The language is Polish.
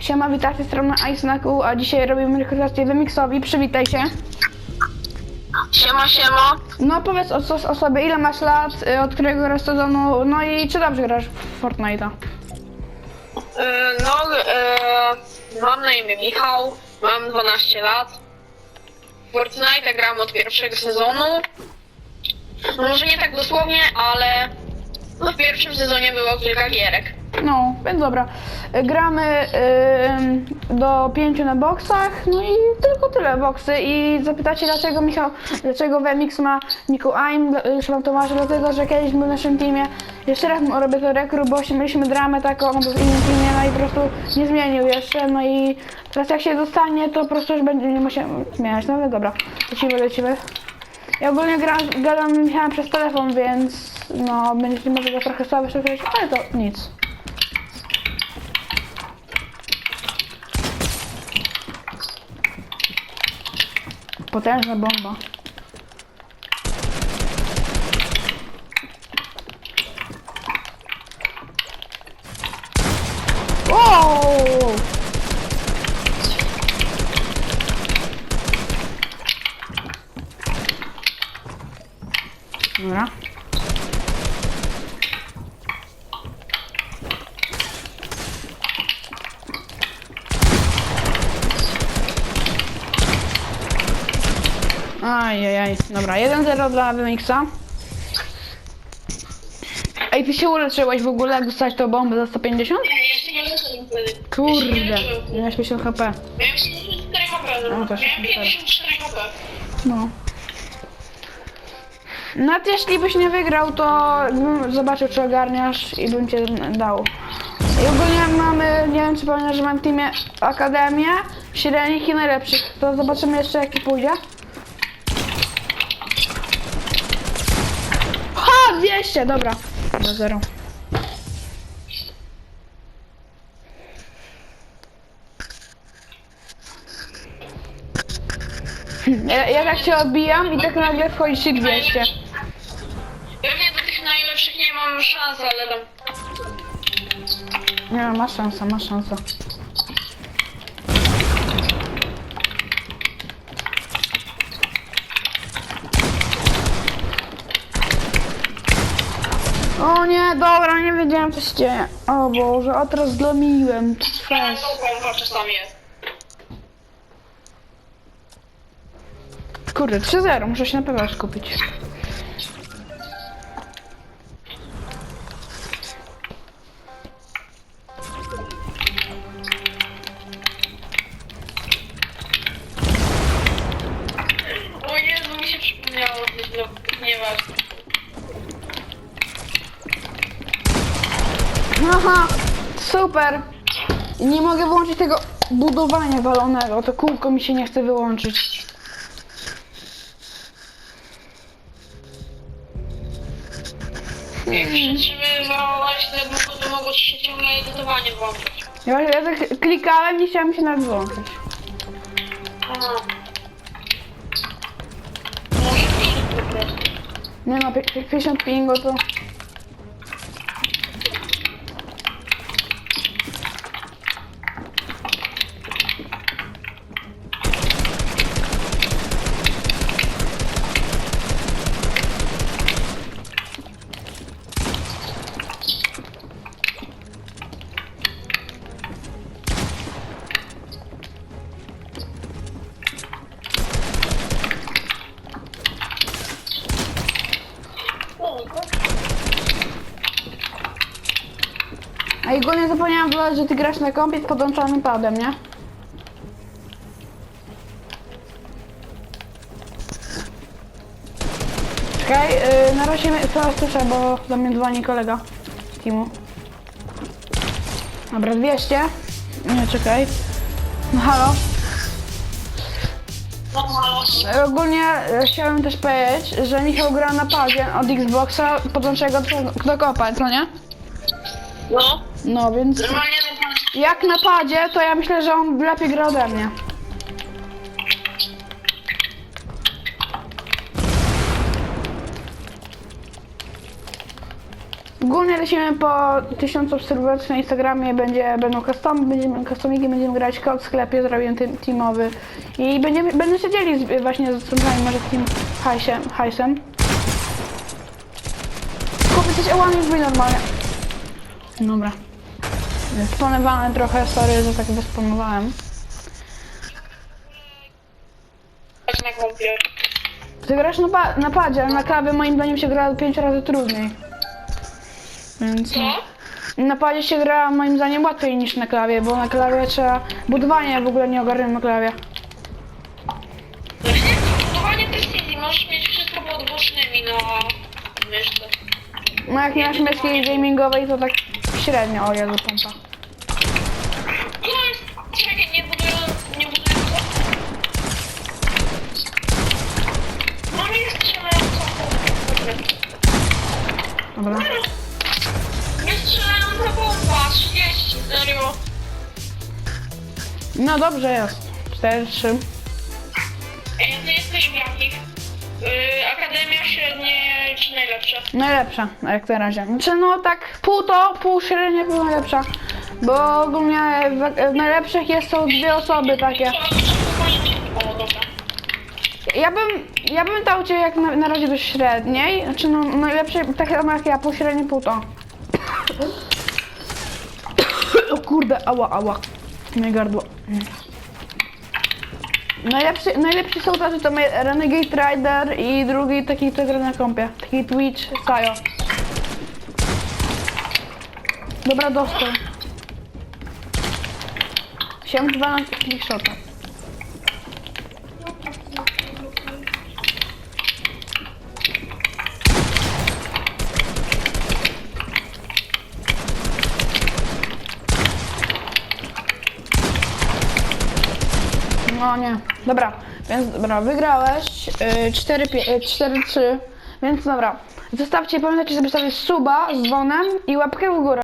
Siema, witajcie z strony iSnacku, a dzisiaj robimy rekrutację Wemixowi. Przywitaj się. Siema, siema. No powiedz o, o sobie, ile masz lat, y, od którego raz sezonu, no i czy dobrze grasz w Fortnite'a? E, no, e, mam na imię Michał, mam 12 lat. W Fortnite gram od pierwszego sezonu. No, może nie tak dosłownie, ale no, w pierwszym sezonie było kilka gierek. No, więc dobra. Y, Gramy y, do pięciu na boksach, no i tylko tyle boksy. I zapytacie dlaczego Michał, dlaczego Wemix ma Niku Aim, już wam tłumaczę, dlatego że kiedyś był w naszym teamie. Jeszcze raz robię to rekru, bo się mieliśmy dramę taką, był w innym teamie, no i po prostu nie zmienił jeszcze, no i teraz jak się dostanie, to po prostu już będzie nie musiał zmieniać. No dobra, lecimy, lecimy. Ja ogólnie gram, gadam Michałem przez telefon, więc no, będziecie może go trochę słabe słyszeć, ale to nic. Potężna bomba. Wow! Ajajaj, dobra, 1-0 dla Wymixa. Ej, ty się uleczyłeś w ogóle, jak dostałeś tą bombę za 150? Nie, jeszcze nie leczyłem wtedy. Kurde, miałeś 50 HP. Miałem 74 HP, No, też miałem super. 54 HP. No. Nawet jeśli byś nie wygrał, to bym zobaczył, czy ogarniasz i bym cię dał. I ogólnie mamy, nie wiem czy pamiętasz, że mam w teamie Akademię, średnich i najlepszych. To zobaczymy jeszcze jaki pójdzie. 200! Dobra. Do zero. Ja, ja tak się odbijam i tak nagle wchodzi się 200. Pewnie do tych najlepszych nie mam szans, ale tam... Nie no, masz szansę, masz O nie, dobra, nie wiedziałem co się dzieje. O Boże, a teraz zlomiłem. Fest. czasami jest. Kurde, 3-0, muszę się na pewno skupić. Aha, super. Nie mogę wyłączyć tego budowania walonego, to kółko mi się nie chce wyłączyć. Jak przytrzymywałeś na długo, to mogło ci się ciągle edytowanie włączyć. Ja, ja tak klikałem, nie chciałem się nawet wyłączyć. Nie no, pi- 50 pingu to... A ogólnie zapomniałam dodać, że ty grasz na kompie z podłączonym padem, nie? Czekaj, yy, na razie słyszę, bo do mnie dzwoni kolega z teamu. Dobra, 200. Nie, czekaj. No halo. E, Ogólnie e, chciałem też powiedzieć, że Michał gra na padzie od Xboxa podłączonego do, do kopa, co nie? No, No więc normalnie jak na padzie, to ja myślę, że on lepiej gra ode mnie. Ogólnie lecimy po 1000 obserwacji na Instagramie, będzie, będą custom, będziemy, customiki, będziemy grać kod w sklepie, zrobiłem team, teamowy i będziemy, będą się dzielić z, właśnie z słuchaczami, może takim hajsem, hajsem. Kupię coś już byli normalnie. Dobra. Spanowane trochę, sorry, że tak wyspanowałem. Tak na kompie. Ty grasz na, pa- na padzie, ale na klawie moim zdaniem się gra 5 razy trudniej. Więc... Co? Na padzie się gra moim zdaniem łatwiej niż na klawie, bo na klawie trzeba... Budowanie w ogóle nie ogarniam na klawie. Właśnie budowanie też easy, możesz mieć wszystko pod głośnymi na myszce. No jak nie masz myszki gamingowej, to tak średnio, o Jezu, pompa. Nie buduję, nie buduję. No. Dobra. Nie strzelająca bomba, 30, serio. No dobrze jest. 4-3. Ej, ty jesteś jaki? Yy, Akademia średnie czy najlepsza? Najlepsza, jak na razie. Znaczy no tak pół to, pół średnia, pół najlepsza. Bo ogólnie w, w najlepszych jest są dwie osoby takie. O, dobra. Ja bym, ja bym dał cię jak na, na razie do średniej. Znaczy no najlepszej, tak samo jak ja, pół średniej, pół to. O kurde, ała, ała. Moje gardło. Najlepszy, najlepsi są tacy to my- Renegade Rider i drugi taki, co gra na kompie. Taki Twitch, Sayo. Dobra, dostał. 7-2 na clickshota. No nie. Dobra, więc dobra, wygrałeś yy, 4-3, więc dobra. Zostawcie, pamiętajcie, żeby zostawić suba z dzwonem i łapkę w górę.